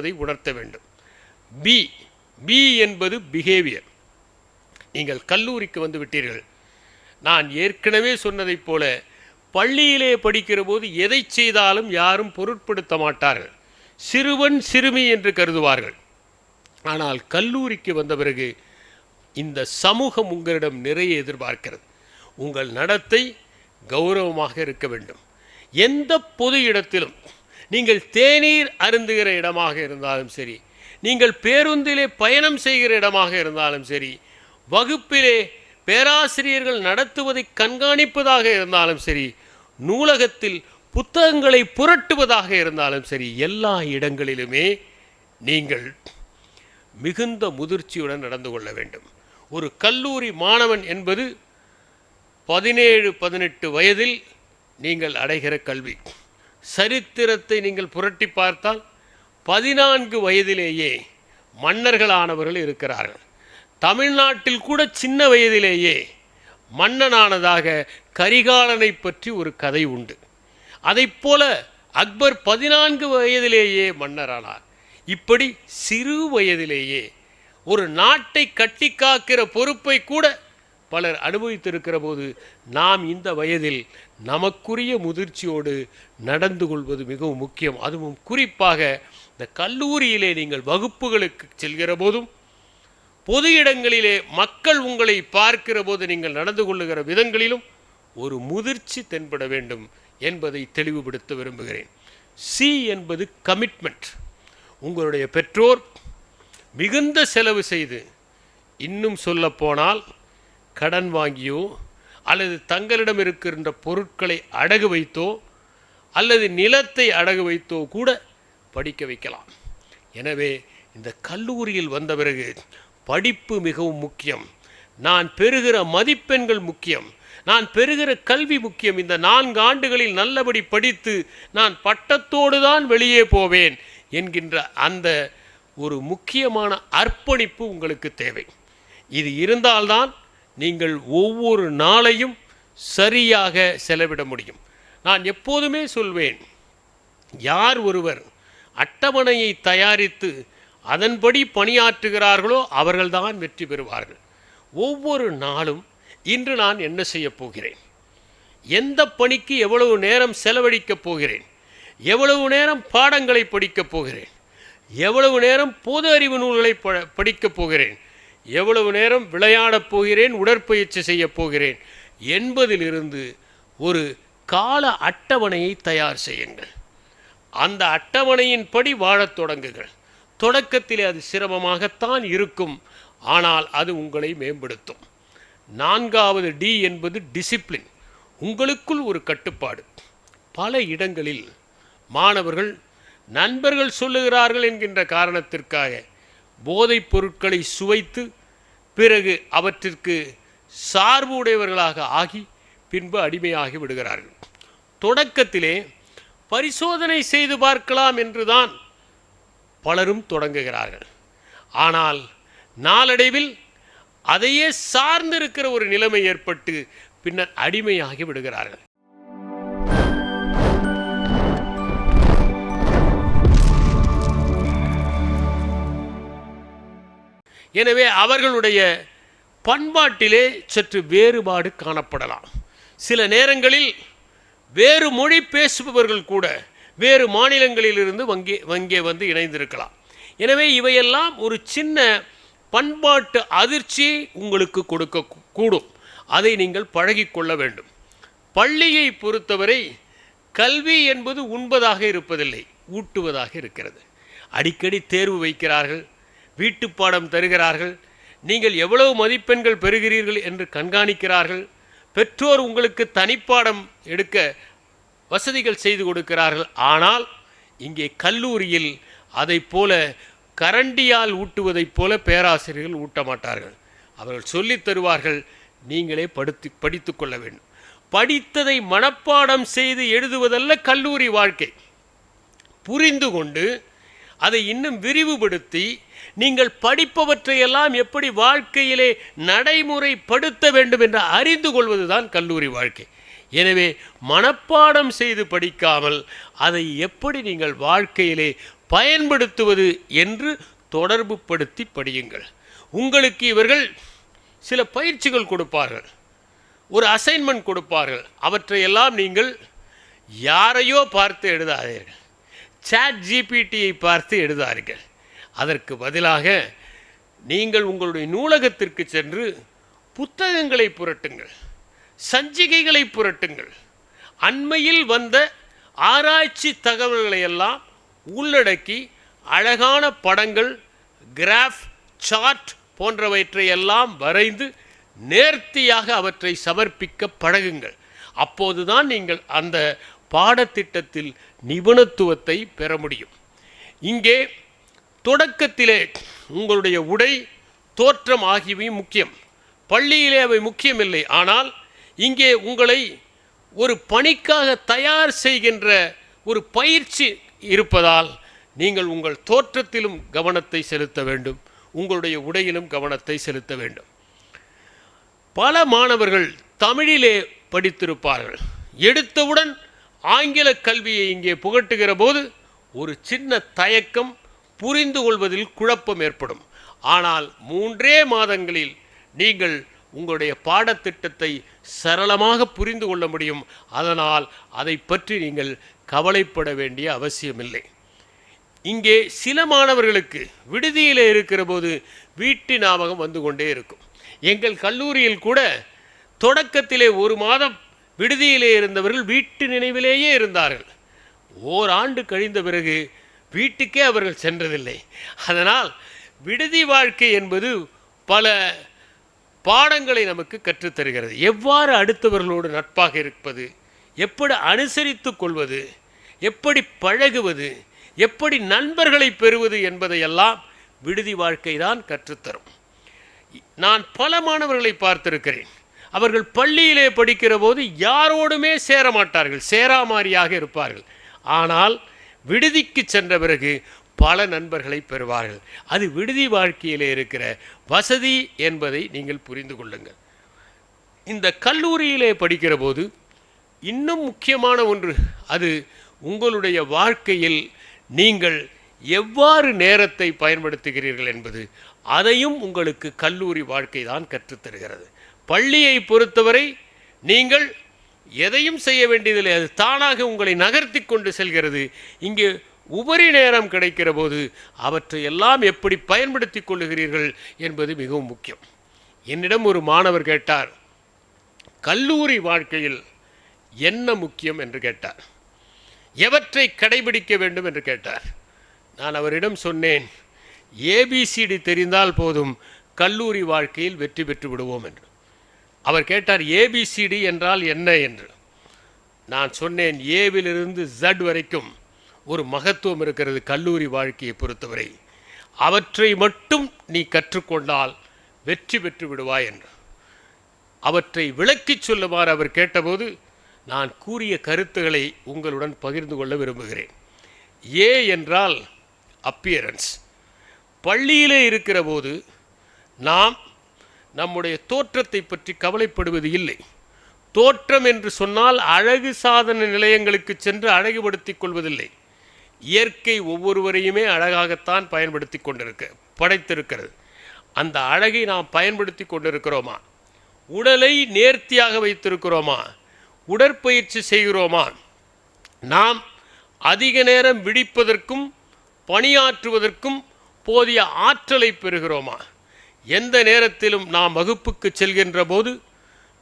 என்பதை உணர்த்த வேண்டும். பி பி என்பது பிஹேவியர் நீங்கள் கல்லூரிக்கு வந்து விட்டீர்கள். நான் ஏற்கனவே சொன்னதைப் போல பள்ளியிலே படிக்கிற போது எதை செய்தாலும் யாரும் பொருட்படுத்த மாட்டார்கள். சிறுவன் சிறுமி என்று கருதுவார்கள். ஆனால் கல்லூரிக்கு வந்த பிறகு இந்த சமூகம் உங்களிடம் நிறைய எதிர்பார்க்கிறது. உங்கள் நடத்தை கௌரவமாக இருக்க வேண்டும். எந்த பொது இடத்திலும் நீங்கள் தேநீர் அருந்துகிற இடமாக இருந்தாலும் சரி நீங்கள் பேருந்திலே பயணம் செய்கிற இடமாக இருந்தாலும் சரி வகுப்பிலே பேராசிரியர்கள் நடத்துவதை கண்காணிப்பதாக இருந்தாலும் சரி நூலகத்தில் புத்தகங்களை புரட்டுவதாக இருந்தாலும் சரி எல்லா இடங்களிலுமே நீங்கள் மிகுந்த முதிர்ச்சியுடன் நடந்து கொள்ள வேண்டும். ஒரு கல்லூரி மாணவன் என்பது பதினேழு பதினெட்டு வயதில் நீங்கள் அடைகிற கல்வி. சரித்திரத்தை நீங்கள் புரட்டி பார்த்தால் பதினான்கு வயதிலேயே மன்னர்களானவர்கள் இருக்கிறார்கள். தமிழ்நாட்டில் கூட சின்ன வயதிலேயே மன்னனானதாக கரிகாலனை பற்றி ஒரு கதை உண்டு. அதைப் போல அக்பர் பதினான்கு வயதிலேயே மன்னரானார். இப்படி சிறு வயதிலேயே ஒரு நாட்டை கட்டி காக்கிற பொறுப்பை கூட பலர் அனுபவித்திருக்கிற போது நாம் இந்த வயதில் நமக்குரிய முதிர்ச்சியோடு நடந்து கொள்வது மிகவும் முக்கியம். அதுவும் குறிப்பாக இந்த கல்லூரியிலே நீங்கள் வகுப்புகளுக்கு செல்கிற போதும் பொது இடங்களிலே மக்கள் உங்களை பார்க்கிற போது நீங்கள் நடந்து கொள்ளுகிற விதங்களிலும் ஒரு முதிர்ச்சி தென்பட வேண்டும் என்பதை தெளிவுபடுத்த விரும்புகிறேன். சி என்பது கமிட்மெண்ட் உங்களுடைய பெற்றோர் மிகுந்த செலவு செய்து இன்னும் சொல்லப்போனால் கடன் வாங்கியோ அல்லது தங்களிடம் இருக்கின்ற பொருட்களை அடகு வைத்தோ அல்லது நிலத்தை அடகு வைத்தோ கூட படிக்க வைக்கலாம். எனவே இந்த கல்லூரியில் வந்த பிறகு படிப்பு மிகவும் முக்கியம். நான் பெறுகிற மதிப்பெண்கள் முக்கியம். நான் பெறுகிற கல்வி முக்கியம். இந்த நான்கு ஆண்டுகளில் நல்லபடி படித்து நான் பட்டத்தோடு தான் வெளியே போவேன் என்கின்ற அந்த ஒரு முக்கியமான அர்ப்பணிப்பு உங்களுக்கு தேவை. இது இருந்தால்தான் நீங்கள் ஒவ்வொரு நாளையும் சரியாக செலவிட முடியும். நான் எப்போதுமே சொல்வேன் யார் ஒருவர் அட்டவணையை தயாரித்து அதன்படி பணியாற்றுகிறார்களோ அவர்கள்தான் வெற்றி பெறுவார்கள். ஒவ்வொரு நாளும் இன்று நான் என்ன செய்யப் போகிறேன்? எந்த பணிக்கு எவ்வளவு நேரம் செலவழிக்கப் போகிறேன்? எவ்வளவு நேரம் பாடங்களை படிக்கப் போகிறேன்? எவ்வளவு நேரம் பொது அறிவு நூல்களை ப படிக்கப் போகிறேன்? எவ்வளவு நேரம் விளையாடப் போகிறேன் உடற்பயிற்சி செய்யப் போகிறேன் என்பதிலிருந்து ஒரு கால அட்டவணையை தயார் செய்யுங்கள். அந்த அட்டவணையின்படி வாழத் தொடங்குங்கள். தொடக்கத்திலே அது சிரமமாகத்தான் இருக்கும் ஆனால் அது உங்களை மேம்படுத்தும். நான்காவது டி என்பது டிசிப்ளின் உங்களுக்குள் ஒரு கட்டுப்பாடு. பல இடங்களில் மாணவர்கள் நண்பர்கள் சொல்லுகிறார்கள் என்கின்ற காரணத்திற்காக போதைப் பொருட்களை சுவைத்து பிறகு அவற்றிற்கு சார்பு உடையவர்களாக ஆகி பின்பு அடிமையாகி விடுகிறார்கள். தொடக்கத்திலே பரிசோதனை செய்து பார்க்கலாம் என்றுதான் பலரும் தொடங்குகிறார்கள். ஆனால் நாளடைவில் அதையே சார்ந்திருக்கிற ஒரு நிலைமை ஏற்பட்டு பின்னர் அடிமையாகி விடுகிறார்கள். எனவே அவர்களுடைய பண்பாட்டிலே சற்று வேறுபாடு காணப்படலாம். சில நேரங்களில் வேறு மொழி பேசுபவர்கள் கூட வேறு மாநிலங்களிலிருந்து வங்கே வங்கே வந்து இணைந்திருக்கலாம். எனவே இவையெல்லாம் ஒரு சின்ன பண்பாட்டு அதிர்ச்சி உங்களுக்கு கொடுக்க கூடும். அதை நீங்கள் பழகிக்கொள்ள வேண்டும். பள்ளியை பொறுத்தவரை கல்வி என்பது உண்பதாக இருப்பதில்லை ஊட்டுவதாக இருக்கிறது. அடிக்கடி தேர்வு வைக்கிறார்கள் வீட்டுப்பாடம் தருகிறார்கள். நீங்கள் எவ்வளவு மதிப்பெண்கள் பெறுகிறீர்கள் என்று கண்காணிக்கிறார்கள். பெற்றோர் உங்களுக்கு தனிப்பாடம் எடுக்க வசதிகள் செய்து கொடுக்கிறார்கள். ஆனால் இங்கே கல்லூரியில் அதை போல கரண்டியால் ஊட்டுவதைப் போல பேராசிரியர்கள் ஊட்ட மாட்டார்கள். அவர்கள் சொல்லித் தருவார்கள் நீங்களே படுத்து படித்து கொள்ள வேண்டும். படித்ததை மனப்பாடம் செய்து எழுதுவதல்ல கல்லூரி வாழ்க்கை. புரிந்து கொண்டு அதை இன்னும் விரிவுபடுத்தி நீங்கள் படிப்பவற்றையெல்லாம் எப்படி வாழ்க்கையிலே நடைமுறைப்படுத்த வேண்டும் என்று அறிந்து கொள்வதுதான் கல்லூரி வாழ்க்கை. எனவே மனப்பாடம் செய்து படிக்காமல் அதை எப்படி நீங்கள் வாழ்க்கையிலே பயன்படுத்துவது என்று தொடர்பு படுத்தி படியுங்கள். உங்களுக்கு இவர்கள் சில பயிற்சிகள் கொடுப்பார்கள். ஒரு அசைன்மெண்ட் கொடுப்பார்கள். அவற்றையெல்லாம் நீங்கள் யாரையோ பார்த்து எழுதாதீர்கள். சாட் ஜிபிடியை பார்த்து எழுதாதீர்கள். அதற்கு பதிலாக நீங்கள் உங்களுடைய நூலகத்திற்கு சென்று புத்தகங்களை புரட்டுங்கள் சஞ்சிகைகளை புரட்டுங்கள். அண்மையில் வந்த ஆராய்ச்சி தகவல்களை எல்லாம் உள்ளடக்கி அழகான படங்கள் கிராஃப் சார்ட் போன்றவற்றை எல்லாம் வரைந்து நேர்த்தியாக அவற்றை சமர்ப்பிக்க பழகுங்கள். அப்போதுதான் நீங்கள் அந்த பாடத்திட்டத்தில் நிபுணத்துவத்தை பெற முடியும். இங்கே தொடக்கத்திலே உங்களுடைய உடை தோற்றம் ஆகியவை முக்கியம். பள்ளியிலே அவை முக்கியமில்லை. ஆனால் இங்கே உங்களை ஒரு பணிக்காக தயார் செய்கின்ற ஒரு பயிற்சி இருப்பதால் நீங்கள் உங்கள் தோற்றத்திலும் கவனத்தை செலுத்த வேண்டும். உங்களுடைய உடையிலும் கவனத்தை செலுத்த வேண்டும். பல மாணவர்கள் தமிழிலே படித்திருப்பார்கள். எடுத்தவுடன் ஆங்கில கல்வியை இங்கே புகட்டுகிற போது ஒரு சின்ன தயக்கம் புரிந்து கொள்வதில் குழப்பம் ஏற்படும். ஆனால் மூன்றே மாதங்களில் நீங்கள் உங்களுடைய பாடத்திட்டத்தை சரளமாக புரிந்து கொள்ள முடியும். அதனால் அதை பற்றி நீங்கள் கவலைப்பட வேண்டிய அவசியமில்லை. இங்கே சில மாணவர்களுக்கு விடுதியில் இருக்கிற போது வீட்டு ஞாபகம் வந்து கொண்டே இருக்கும். எங்கள் கல்லூரியில் கூட தொடக்கத்திலே ஒரு மாதம் விடுதியிலே இருந்தவர்கள் வீட்டு நினைவிலேயே இருந்தார்கள். ஓராண்டு கழிந்த பிறகு வீட்டுக்கே அவர்கள் சென்றதில்லை. அதனால் விடுதி வாழ்க்கை என்பது பல பாடங்களை நமக்கு கற்றுத்தருகிறது எவ்வாறு அடுத்தவர்களோடு நட்பாக இருப்பது? எப்படி அனுசரித்து கொள்வது? எப்படி பழகுவது? எப்படி நண்பர்களை பெறுவது என்பதையெல்லாம் விடுதி வாழ்க்கை தான் கற்றுத்தரும் நான் பல மாணவர்களை பார்த்திருக்கிறேன். அவர்கள் பள்ளியிலே படிக்கிற போது யாரோடுமே சேர மாட்டார்கள் சேராமாரியாக இருப்பார்கள். ஆனால் விடுதிக்கு சென்ற பிறகு பல நண்பர்களை பெறுவார்கள். அது விடுதி வாழ்க்கையிலே இருக்கிற வசதி என்பதை நீங்கள் புரிந்து கொள்ளுங்கள். இந்த கல்லூரியிலே படிக்கிற போது இன்னும் முக்கியமான ஒன்று அது உங்களுடைய வாழ்க்கையில் நீங்கள் எவ்வாறு நேரத்தை பயன்படுத்துகிறீர்கள் என்பது. அதையும் உங்களுக்கு கல்லூரி வாழ்க்கை தான் கற்றுத்தருகிறது. பள்ளியை பொறுத்தவரை நீங்கள் எதையும் செய்ய வேண்டியதில்லை. அது தானாக உங்களை நகர்த்தி கொண்டு செல்கிறது. இங்கே உபரி நேரம் கிடைக்கிற போது அவற்றை எல்லாம் எப்படி பயன்படுத்தி கொள்ளுகிறீர்கள் என்பது மிகவும் முக்கியம். என்னிடம் ஒரு மாணவர் கேட்டார் கல்லூரி வாழ்க்கையில் என்ன முக்கியம்? என்று கேட்டார். எவற்றை கடைபிடிக்க வேண்டும்? என்று கேட்டார். நான் அவரிடம் சொன்னேன் ஏபிசிடி தெரிந்தால் போதும் கல்லூரி வாழ்க்கையில் வெற்றி பெற்று விடுவோம் என்று. அவர் கேட்டார் ஏபிசிடி என்றால் என்ன என்று. நான் சொன்னேன் ஏவிலிருந்து ஜட் வரைக்கும் ஒரு மகத்துவம் இருக்கிறது கல்லூரி வாழ்க்கையை பொறுத்தவரை. அவற்றை மட்டும் நீ கற்றுக்கொண்டால் வெற்றி பெற்று விடுவாய் என்று. அவற்றை விளக்கிச் சொல்லுமாறு அவர் கேட்டபோது நான் கூறிய கருத்துக்களை உங்களுடன் பகிர்ந்து கொள்ள விரும்புகிறேன். ஏ என்றால் அப்பியரன்ஸ் பள்ளியிலே இருக்கிற போது நாம் நம்முடைய தோற்றத்தை பற்றி கவலைப்படுவது இல்லை. தோற்றம் என்று சொன்னால் அழகு சாதன நிலையங்களுக்கு சென்று அழகுபடுத்தி கொள்வதில்லை. இயற்கை ஒவ்வொருவரையுமே அழகாகத்தான் பயன்படுத்தி கொண்டிருக்க படைத்திருக்கிறது. அந்த அழகை நாம் பயன்படுத்தி கொண்டிருக்கிறோமா? உடலை நேர்த்தியாக வைத்திருக்கிறோமா? உடற்பயிற்சி செய்கிறோமா? நாம் அதிக நேரம் விடிப்பதற்கும் பணியாற்றுவதற்கும் போதிய ஆற்றலை பெறுகிறோமா? எந்த நேரத்திலும் நாம் வகுப்புக்கு செல்கின்ற போது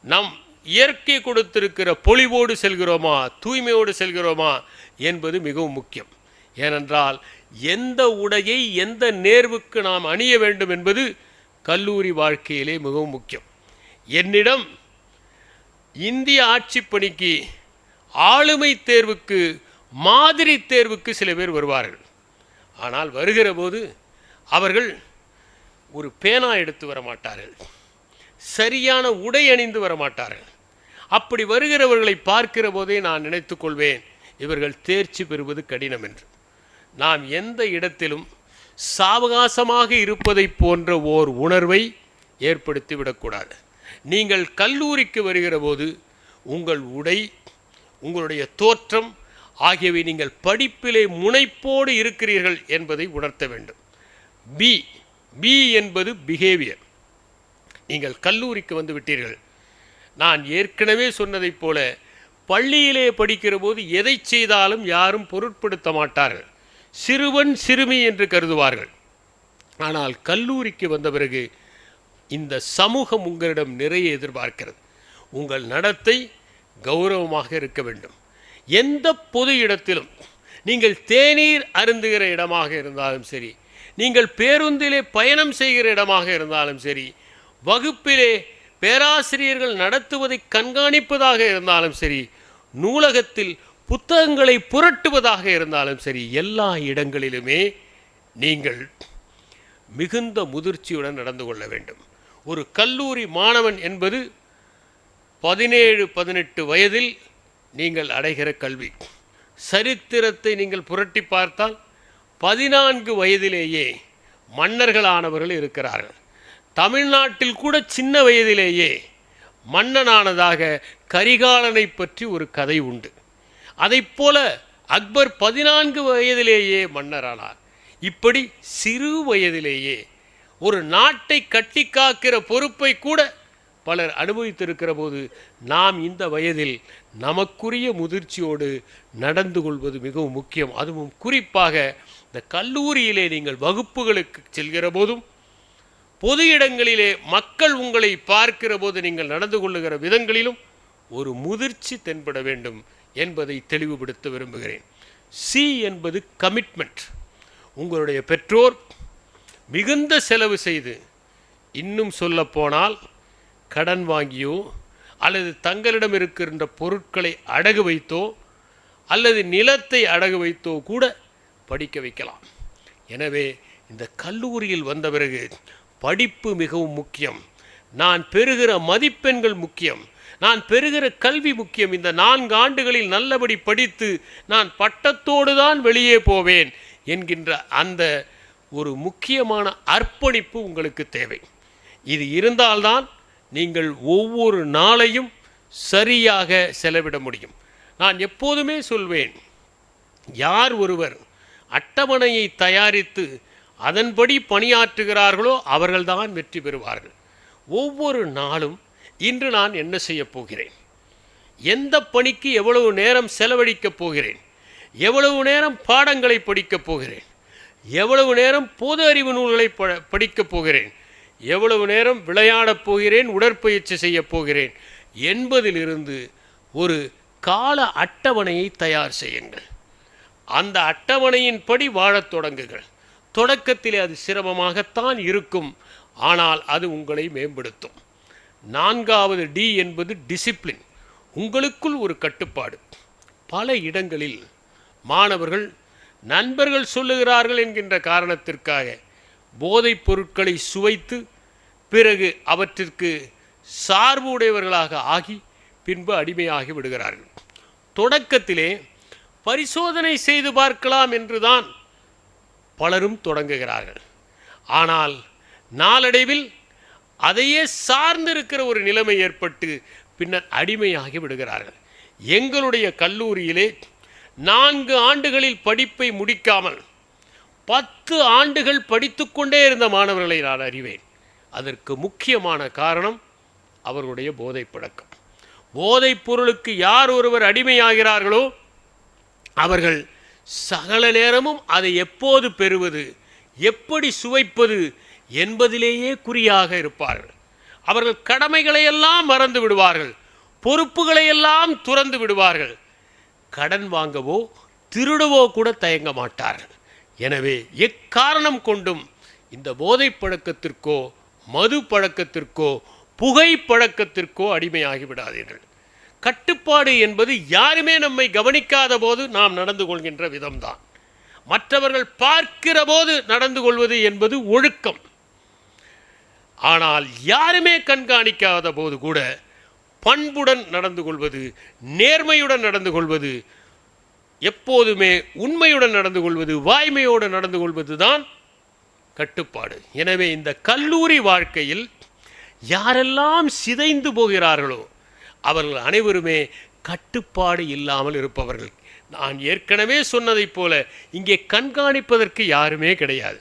நம் இயற்கை கொடுத்திருக்கிற பொலிவோடு செல்கிறோமா தூய்மையோடு செல்கிறோமா என்பது மிகவும் முக்கியம். ஏனென்றால் எந்த உடையை எந்த நேர்வுக்கு நாம் அணிய வேண்டும் என்பது கல்லூரி வாழ்க்கையிலே மிகவும் முக்கியம். என்னிடம் இந்திய ஆட்சிப் பணிக்கு ஆளுமை தேர்வுக்கு மாதிரி தேர்வுக்கு சில பேர் வருவார்கள். ஆனால் வருகிற போது அவர்கள் ஒரு பேனா எடுத்து வர மாட்டார்கள் சரியான உடை அணிந்து வர மாட்டார்கள் அப்படி வருகிறவர்களை பார்க்கிற போதே நான் நினைத்து கொள்வேன் இவர்கள் தேர்ச்சி பெறுவது கடினம் என்று. நாம் எந்த இடத்திலும் சாவகாசமாக இருப்பதைப் போன்ற ஓர் உணர்வை ஏற்படுத்தி விடக்கூடாது. நீங்கள் கல்லூரிக்கு வருகிற போது உங்கள் உடை உங்களுடைய தோற்றம் ஆகியவை நீங்கள் படிப்பிலே முனைப்போடு இருக்கிறீர்கள் என்பதை உணர்த்த வேண்டும். பி பி என்பது பிஹேவியர் நீங்கள் கல்லூரிக்கு வந்து விட்டீர்கள். நான் ஏற்கனவே சொன்னதைப் போல பள்ளியிலே படிக்கிற போது எதை செய்தாலும் யாரும் பொருட்படுத்த மாட்டார்கள். சிறுவன் சிறுமி என்று கருதுவார்கள். ஆனால் கல்லூரிக்கு வந்த பிறகு இந்த சமூகம் உங்களிடம் நிறைய எதிர்பார்க்கிறது. உங்கள் நடத்தை கௌரவமாக இருக்க வேண்டும். எந்த பொது இடத்திலும் நீங்கள் தேநீர் அருந்துகிற இடமாக இருந்தாலும் சரி நீங்கள் பேருந்திலே பயணம் செய்கிற இடமாக இருந்தாலும் சரி வகுப்பிலே பேராசிரியர்கள் நடத்துவதை கண்காணிப்பதாக இருந்தாலும் சரி நூலகத்தில் புத்தகங்களை புரட்டுவதாக இருந்தாலும் சரி எல்லா இடங்களிலுமே நீங்கள் மிகுந்த முதிர்ச்சியுடன் நடந்து கொள்ள வேண்டும். ஒரு கல்லூரி மாணவன் என்பது பதினேழு பதினெட்டு வயதில் நீங்கள் அடைகிற கல்வி. சரித்திரத்தை நீங்கள் புரட்டி பார்த்தால் பதினான்கு வயதிலேயே மன்னர்களானவர்கள் இருக்கிறார்கள். தமிழ்நாட்டில் கூட சின்ன வயதிலேயே மன்னனானதாக கரிகாலனை பற்றி ஒரு கதை உண்டு. அதைப் போல அக்பர் பதினான்கு வயதிலேயே மன்னரானார். இப்படி சிறு வயதிலேயே ஒரு நாட்டை கட்டி காக்கிற பொறுப்பை கூட பலர் அனுபவித்திருக்கிற போது நாம் இந்த வயதில் நமக்குரிய முதிர்ச்சியோடு நடந்து கொள்வது மிகவும் முக்கியம். அதுவும் குறிப்பாக இந்த கல்லூரியிலே நீங்கள் வகுப்புகளுக்கு செல்கிற போதும் பொது இடங்களிலே மக்கள் உங்களை பார்க்கிற போது நீங்கள் நடந்து கொள்ளுகிற விதங்களிலும் ஒரு முதிர்ச்சி தென்பட வேண்டும் என்பதை தெளிவுபடுத்த விரும்புகிறேன். சி என்பது கமிட்மெண்ட் உங்களுடைய பெற்றோர் மிகுந்த செலவு செய்து இன்னும் சொல்லப்போனால் கடன் வாங்கியோ அல்லது தங்களிடம் இருக்கின்ற பொருட்களை அடகு வைத்தோ அல்லது நிலத்தை அடகு வைத்தோ கூட படிக்க வைக்கலாம். எனவே இந்த கல்லூரியில் வந்த பிறகு படிப்பு மிகவும் முக்கியம். நான் பெறுகிற மதிப்பெண்கள் முக்கியம். நான் பெறுகிற கல்வி முக்கியம். இந்த நான்கு ஆண்டுகளில் நல்லபடி படித்து நான் பட்டத்தோடு தான் வெளியே போவேன் என்கின்ற அந்த ஒரு முக்கியமான அர்ப்பணிப்பு உங்களுக்கு தேவை. இது இருந்தால்தான் நீங்கள் ஒவ்வொரு நாளையும் சரியாக செலவிட முடியும். நான் எப்போதுமே சொல்வேன் யார் ஒருவர் அட்டவணையை தயாரித்து அதன்படி பணியாற்றுகிறார்களோ அவர்கள்தான் வெற்றி பெறுவார்கள். ஒவ்வொரு நாளும் இன்று நான் என்ன செய்யப் போகிறேன்? எந்த பணிக்கு எவ்வளவு நேரம் செலவழிக்கப் போகிறேன்? எவ்வளவு நேரம் பாடங்களை படிக்கப் போகிறேன்? எவ்வளவு நேரம் பொது அறிவு நூல்களை ப படிக்கப் போகிறேன்? எவ்வளவு நேரம் விளையாடப் போகிறேன்? உடற்பயிற்சி செய்யப் போகிறேன்? என்பதிலிருந்து ஒரு கால அட்டவணையை தயார் செய்யுங்கள். அந்த அட்டவணையின்படி வாழத் தொடங்குங்கள். தொடக்கத்திலே அது சிரமமாகத்தான் இருக்கும். ஆனால் அது உங்களை மேம்படுத்தும். நான்காவது டி என்பது டிசிப்ளின் உங்களுக்குள் ஒரு கட்டுப்பாடு. பல இடங்களில் மாணவர்கள் நண்பர்கள் சொல்லுகிறார்கள் என்கின்ற காரணத்திற்காக போதைப் பொருட்களை சுவைத்து பிறகு அவற்றிற்கு சார்பு உடையவர்களாக ஆகி பின்பு அடிமையாகி விடுகிறார்கள். தொடக்கத்திலே பரிசோதனை செய்து பார்க்கலாம் என்றுதான் பலரும் தொடங்குகிறார்கள். ஆனால் நாளடைவில் அதையே சார்ந்திருக்கிற ஒரு நிலைமை ஏற்பட்டு பின்னர் அடிமையாகி விடுகிறார்கள். எங்களுடைய கல்லூரியிலே நான்கு ஆண்டுகளில் படிப்பை முடிக்காமல் பத்து ஆண்டுகள் படித்துக்கொண்டே இருந்த மாணவர்களை நான் அறிவேன். அதற்கு முக்கியமான காரணம் அவர்களுடைய போதைப் பழக்கம். போதைப் பொருளுக்கு யார் ஒருவர் அடிமையாகிறார்களோ அவர்கள் சகல நேரமும் அதை எப்போது பெறுவது எப்படி சுவைப்பது என்பதிலேயே குறியாக இருப்பார்கள். அவர்கள் கடமைகளை எல்லாம் மறந்து விடுவார்கள் பொறுப்புகளை எல்லாம் துறந்து விடுவார்கள். கடன் வாங்கவோ திருடவோ கூட தயங்க மாட்டார்கள். எனவே எக்காரணம் கொண்டும் இந்த போதை பழக்கத்திற்கோ மது பழக்கத்திற்கோ புகை பழக்கத்திற்கோ அடிமையாகி விடாதீர்கள். கட்டுப்பாடு என்பது யாருமே நம்மை கவனிக்காத போது நாம் நடந்து கொள்கின்ற விதம்தான். மற்றவர்கள் பார்க்கிற போது நடந்து கொள்வது என்பது ஒழுக்கம். ஆனால் யாருமே கண்காணிக்காத போது கூட பண்புடன் நடந்து கொள்வது நேர்மையுடன் நடந்து கொள்வது எப்போதுமே உண்மையுடன் நடந்து கொள்வது வாய்மையோடு நடந்து கொள்வது தான் கட்டுப்பாடு. எனவே இந்த கல்லூரி வாழ்க்கையில் யாரெல்லாம் சிதைந்து போகிறார்களோ அவர்கள் அனைவருமே கட்டுப்பாடு இல்லாமல் இருப்பவர்கள். நான் ஏற்கனவே சொன்னதைப் போல இங்கே கண்காணிப்பதற்கு யாருமே கிடையாது.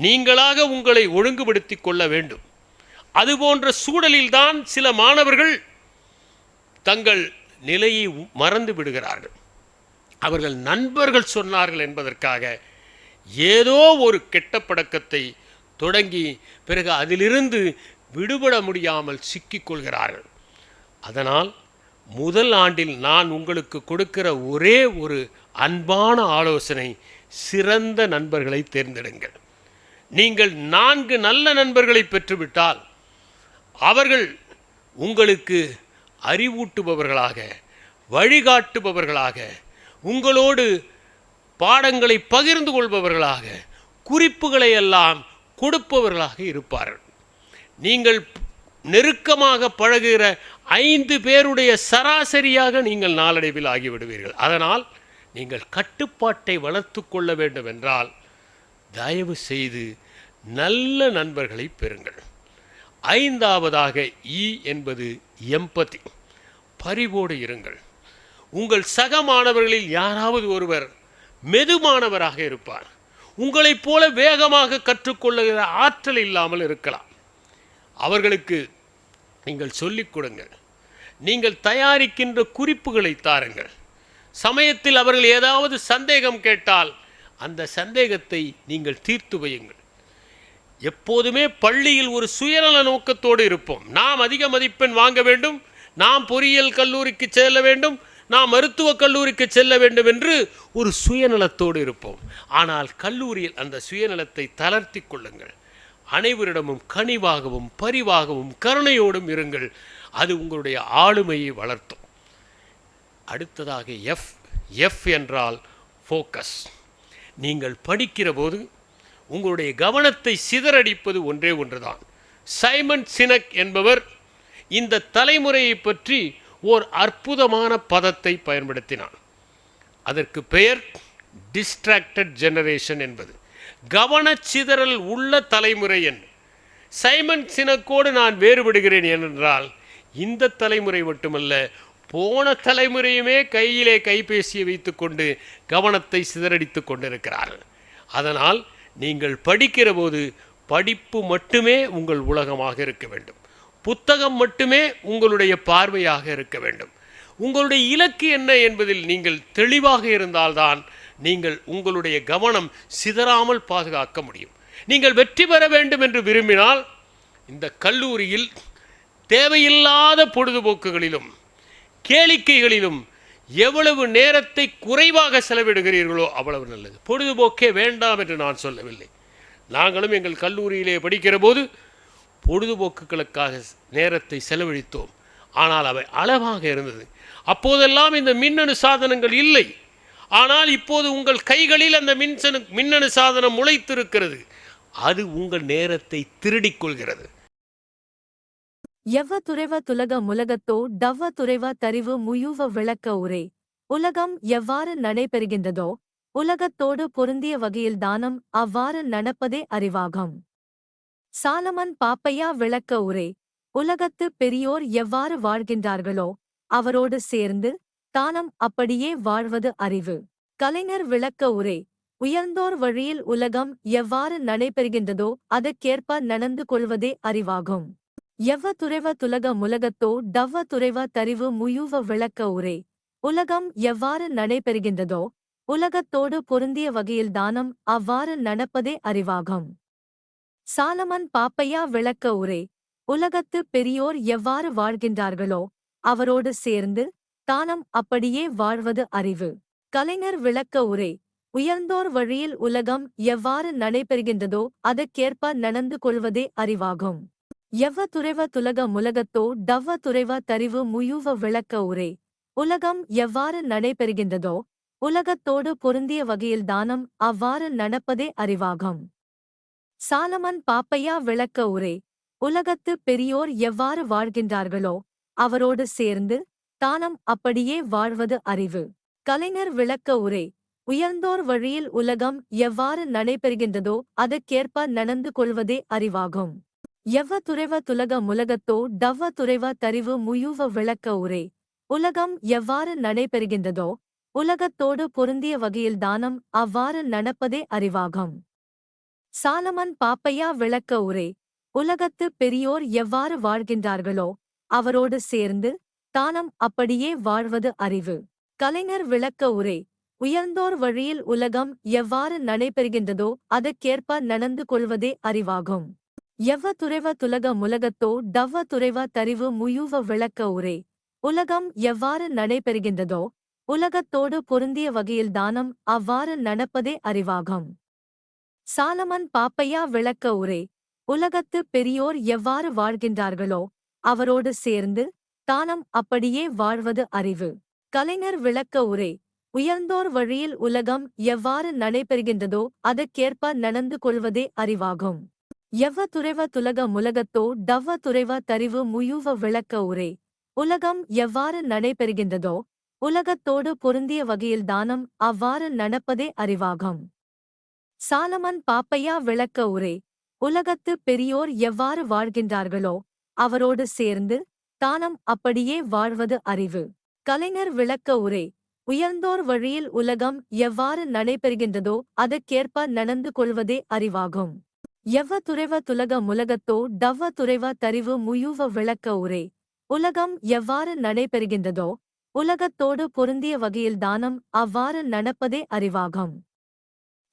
நீங்களாக உங்களை ஒழுங்குபடுத்திக் கொள்ள வேண்டும். அதுபோன்ற சூழலில்தான் சில மாணவர்கள் தங்கள் நிலையை மறந்து விடுகிறார்கள். அவர்கள் நண்பர்கள் சொன்னார்கள் என்பதற்காக ஏதோ ஒரு கெட்ட பழக்கத்தை தொடங்கி பிறகு அதிலிருந்து விடுபட முடியாமல் சிக்கிக்கொள்கிறார்கள் அதனால் முதல் ஆண்டில் நான் உங்களுக்கு கொடுக்கிற ஒரே ஒரு அன்பான ஆலோசனை சிறந்த நண்பர்களை தேர்ந்தெடுங்கள். நீங்கள் நான்கு நல்ல நண்பர்களை பெற்றுவிட்டால் அவர்கள் உங்களுக்கு அறிவூட்டுபவர்களாக வழிகாட்டுபவர்களாக உங்களோடு பாடங்களை பகிர்ந்து கொள்பவர்களாக குறிப்புகளை எல்லாம் கொடுப்பவர்களாக இருப்பார்கள். நீங்கள் நெருக்கமாக பழகுகிற ஐந்து பேருடைய சராசரியாக நீங்கள் நாளடைவில் ஆகிவிடுவீர்கள். அதனால் நீங்கள் கட்டுப்பாட்டை வளர்த்து கொள்ள வேண்டும் என்றால் தயவு செய்து நல்ல நண்பர்களை பெறுங்கள். ஐந்தாவதாக இ என்பது எம்பதி பரிவோடு இருங்கள். உங்கள் சக மாணவர்களில் யாராவது ஒருவர் மெதுமானவராக இருப்பார். உங்களைப் போல வேகமாக கற்றுக்கொள்ளுகிற ஆற்றல் இல்லாமல் இருக்கலாம். அவர்களுக்கு நீங்கள் சொல்லிக் கொடுங்கள். நீங்கள் தயாரிக்கின்ற குறிப்புகளை தாருங்கள். சமயத்தில் அவர்கள் ஏதாவது சந்தேகம் கேட்டால் அந்த சந்தேகத்தை நீங்கள் தீர்த்து வையுங்கள். எப்போதுமே பள்ளியில் ஒரு சுயநல நோக்கத்தோடு இருப்போம். நாம் அதிக மதிப்பெண் வாங்க வேண்டும். நாம் பொறியியல் கல்லூரிக்கு செல்ல வேண்டும். நாம் மருத்துவக் கல்லூரிக்கு செல்ல வேண்டும் என்று ஒரு சுயநலத்தோடு இருப்போம். ஆனால் கல்லூரியில் அந்த சுயநலத்தை தளர்த்தி கொள்ளுங்கள். அனைவரிடமும் கனிவாகவும் பரிவாகவும் கருணையோடும் இருங்கள். அது உங்களுடைய ஆளுமையை வளர்த்தும். அடுத்ததாக எஃப் எஃப் என்றால் ஃபோக்கஸ் நீங்கள் படிக்கிற போது உங்களுடைய கவனத்தை சிதறடிப்பது ஒன்றே ஒன்றுதான். சைமன் சினக் என்பவர் இந்த தலைமுறையை பற்றி ஓர் அற்புதமான பதத்தை பயன்படுத்தினார். அதற்கு பெயர் டிஸ்ட்ராக்டட் ஜெனரேஷன் என்பது. கவனச்சிதறல் உள்ள தலைமுறை சைமன் சினக்கோடு நான் வேறுபடுகிறேன் ஏனென்றால் இந்த தலைமுறை மட்டுமல்ல போன தலைமுறையுமே கையிலே கைபேசியை வைத்துக்கொண்டு கவனத்தை சிதறடித்து கொண்டிருக்கிறார்கள் அதனால் நீங்கள் படிக்கிற போது படிப்பு மட்டுமே உங்கள் உலகமாக இருக்க வேண்டும். புத்தகம் மட்டுமே உங்களுடைய பார்வையாக இருக்க வேண்டும். உங்களுடைய இலக்கு என்ன என்பதில் நீங்கள் தெளிவாக இருந்தால்தான் நீங்கள் உங்களுடைய கவனம் சிதறாமல் பாதுகாக்க முடியும். நீங்கள் வெற்றி பெற வேண்டும் என்று விரும்பினால் இந்த கல்லூரியில் தேவையில்லாத பொழுதுபோக்குகளிலும் கேளிக்கைகளிலும் எவ்வளவு நேரத்தை குறைவாக செலவிடுகிறீர்களோ அவ்வளவு நல்லது. பொழுதுபோக்கே வேண்டாம் என்று நான் சொல்லவில்லை. நாங்களும் எங்கள் கல்லூரியிலே படிக்கிற போது பொழுதுபோக்குகளுக்காக நேரத்தை செலவழித்தோம். ஆனால் அவை அளவாக இருந்தது. அப்போதெல்லாம் இந்த மின்னணு சாதனங்கள் இல்லை. ஆனால் இப்போது உங்கள் கைகளில் அந்த மின்சனு மின்னணு சாதனம் முளைத்திருக்கிறது. அது உங்கள் நேரத்தை திருடிக் கொள்கிறது. எவ்வ துறைவ துலக முலகத்தோ டவ்வ துறைவ தரிவு முயுவ விளக்க உரை. உலகம் எவ்வாறு நடைபெறுகின்றதோ உலகத்தோடு பொருந்திய வகையில் தானம் அவ்வாறு நடப்பதே அறிவாகும். சாலமன் பாப்பையா விளக்க உரை. உலகத்து பெரியோர் எவ்வாறு வாழ்கின்றார்களோ அவரோடு சேர்ந்து தானம் அப்படியே வாழ்வது அறிவு. கலைஞர் விளக்க உரை உயர்ந்தோர் வழியில் உலகம் எவ்வாறு நடைபெறுகின்றதோ அதற்கேற்ப நடந்து கொள்வதே அறிவாகும். எவ்வ துறைவ துலக முலகத்தோ டவ்வ துறைவ தரிவு முயுவ விளக்க உரை. உலகம் எவ்வாறு நடைபெறுகின்றதோ உலகத்தோடு பொருந்திய வகையில் தானம் அவ்வாறு நடப்பதே அறிவாகும். சாலமன் பாப்பையா விளக்க உரை உலகத்து பெரியோர் எவ்வாறு வாழ்கின்றார்களோ அவரோடு சேர்ந்து தானம் அப்படியே வாழ்வது அறிவு. கலைஞர் விளக்க உரை உயர்ந்தோர் வழியில் உலகம் எவ்வாறு நடைபெறுகின்றதோ அதற்கேற்ப நடந்து கொள்வதே அறிவாகும். எவ்வ துறைவ துலக முலகத்தோ டவ்வ துறைவ தறிவு முயுவ விளக்க உரை. உலகம் எவ்வாறு நடைபெறுகின்றதோ உலகத்தோடு பொருந்திய வகையில் தானம் அவ்வாறு நடப்பதே அறிவாகும். சாலமன் பாப்பையா விளக்க உரை உலகத்து பெரியோர் எவ்வாறு வாழ்கின்றார்களோ அவரோடு சேர்ந்து தானம் அப்படியே வாழ்வது அறிவு. கலைஞர் விளக்க உரை உயர்ந்தோர் வழியில் உலகம் எவ்வாறு நடைபெறுகின்றதோ அதற்கேற்ப நடந்து கொள்வதே அறிவாகும். எவ்வ துறைவ துலக முலகத்தோ டவ்வ துறைவ தறிவு முயுவ விளக்க உரை உலகம் எவ்வாறு நடைபெறுகின்றதோ உலகத்தோடு பொருந்திய வகையில் தானம் அவ்வாறு நடப்பதே அறிவாகும். சாலமன் பாப்பையா விளக்க உரை உலகத்து பெரியோர் எவ்வாறு வாழ்கின்றார்களோ அவரோடு சேர்ந்து தானம் அப்படியே வாழ்வது அறிவு. கலைஞர் விளக்க உரை உயர்ந்தோர் வழியில் உலகம் எவ்வாறு நடைபெறுகின்றதோ அதற்கேற்ப நடந்து கொள்வதே அறிவாகும். எவ்வ துறைவ துலக முலகத்தோ டவ்வ துறைவ தரிவு முயுவ விளக்க உரை. உலகம் எவ்வாறு நடைபெறுகின்றதோ உலகத்தோடு பொருந்திய வகையில் தானம் அவ்வாறு நடப்பதே அறிவாகும். சாலமன் பாப்பையா விளக்க உரை உலகத்து பெரியோர் எவ்வாறு வாழ்கின்றார்களோ அவரோடு சேர்ந்து தானம் அப்படியே வாழ்வது அறிவு. கலைஞர் விளக்க உரை. உயர்ந்தோர் வழியில் உலகம் எவ்வாறு நடைபெறுகின்றதோ அதற்கேற்ப நடந்து கொள்வதே அறிவாகும். எவ்வ துறைவ துலக முலகத்தோ டவ்வ துறைவ தறிவு முயுவ விளக்க உரை. உலகம் எவ்வாறு நடைபெறுகின்றதோ உலகத்தோடு பொருந்திய வகையில் தானம் அவ்வாறு நடப்பதே அறிவாகும். சாலமன் பாப்பையா விளக்க உரை. உலகத்து பெரியோர் எவ்வாறு வாழ்கின்றார்களோ அவரோடு சேர்ந்து தானம் அப்படியே வாழ்வது அறிவு. கலைஞர் விளக்க உரை. உயர்ந்தோர் வழியில் உலகம் எவ்வாறு நடைபெறுகின்றதோ அதற்கேற்ப நடந்து கொள்வதே அறிவாகும். எவ்வ துறைவ துலக முலகத்தோ டவ்வ துறைவ தரிவு முயுவ விளக்க உரை. உலகம் எவ்வாறு நடைபெறுகின்றதோ உலகத்தோடு பொருந்திய வகையில் தானம் அவ்வாறு நடப்பதே அறிவாகும்.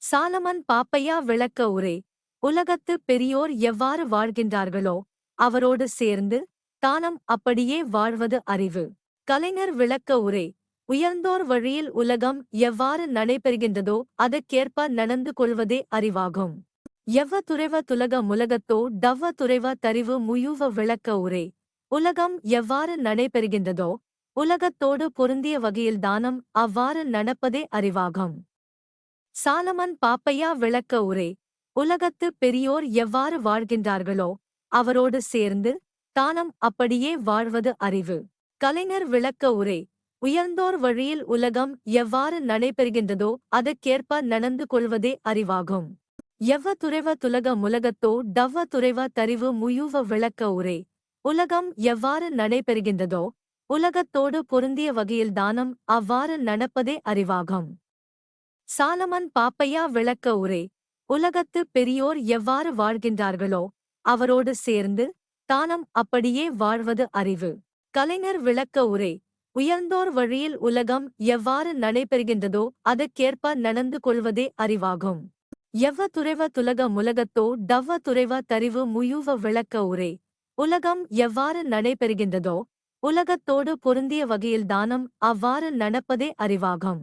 சாலமன் பாப்பையா விளக்க உரை. உலகத்து பெரியோர் எவ்வாறு வாழ்கின்றார்களோ அவரோடு சேர்ந்து தானம் அப்படியே வாழ்வது அறிவு. கலைஞர் விளக்க உரை உயர்ந்தோர் வழியில் உலகம் எவ்வாறு நடைபெறுகின்றதோ அதற்கேற்ப நடந்து கொள்வதே அறிவாகும். எவ்வ துறைவ துலக முலகத்தோ டவ்வ துறைவ தரிவு முயுவ விளக்க உரை. உலகம் எவ்வாறு நடைபெறுகின்றதோ உலகத்தோடு பொருந்திய வகையில் தானம் அவ்வாறு நடப்பதே அறிவாகும். சாலமன் பாப்பையா விளக்க உரை உலகத்து பெரியோர் எவ்வாறு வாழ்கின்றார்களோ அவரோடு சேர்ந்து தானம் அப்படியே வாழ்வது அறிவு. கலைஞர் விளக்க உரை உயர்ந்தோர் வழியில் உலகம் எவ்வாறு நடைபெறுகின்றதோ அதற்கேற்ப நடந்து கொள்வதே அறிவாகும். எவ்வ துறைவ துலக முலகத்தோ டவ்வ துறைவ தறிவு முயுவ விளக்க உரை. உலகம் எவ்வாறு நடைபெறுகின்றதோ உலகத்தோடு பொருந்திய வகையில் தானம் அவ்வாறு நடப்பதே அறிவாகும். சாலமன் பாப்பையா விளக்க உரை உலகத்து பெரியோர் எவ்வாறு வாழ்கின்றார்களோ அவரோடு சேர்ந்து தானம் அப்படியே வாழ்வது அறிவு. கலைஞர் விளக்க உரை. உயர்ந்தோர் வழியில் உலகம் எவ்வாறு நடைபெறுகின்றதோ அதற்கேற்ப நடந்து கொள்வதே அறிவாகும். எவ்வ துறைவ துலக முலகத்தோ டவ்வ துறைவ தரிவு முயூவ விளக்க உரை. உலகம் எவ்வாறு நடைபெறுகின்றதோ உலகத்தோடு பொருந்திய வகையில் தானம் அவ்வாறு நடப்பதே அறிவாகும்.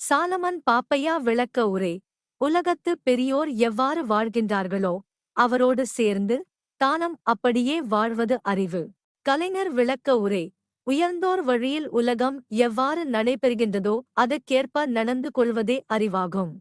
சாலமன் பாப்பையா விளக்க உரை. உலகத்து பெரியோர் எவ்வாறு வாழ்கின்றார்களோ அவரோடு சேர்ந்து தானம் அப்படியே வாழ்வது அறிவு. கலைஞர் விளக்க உரை உயர்ந்தோர் வழியில் உலகம் எவ்வாறு நடைபெறுகின்றதோ அதற்கேற்ப நடந்து கொள்வதே அறிவாகும்.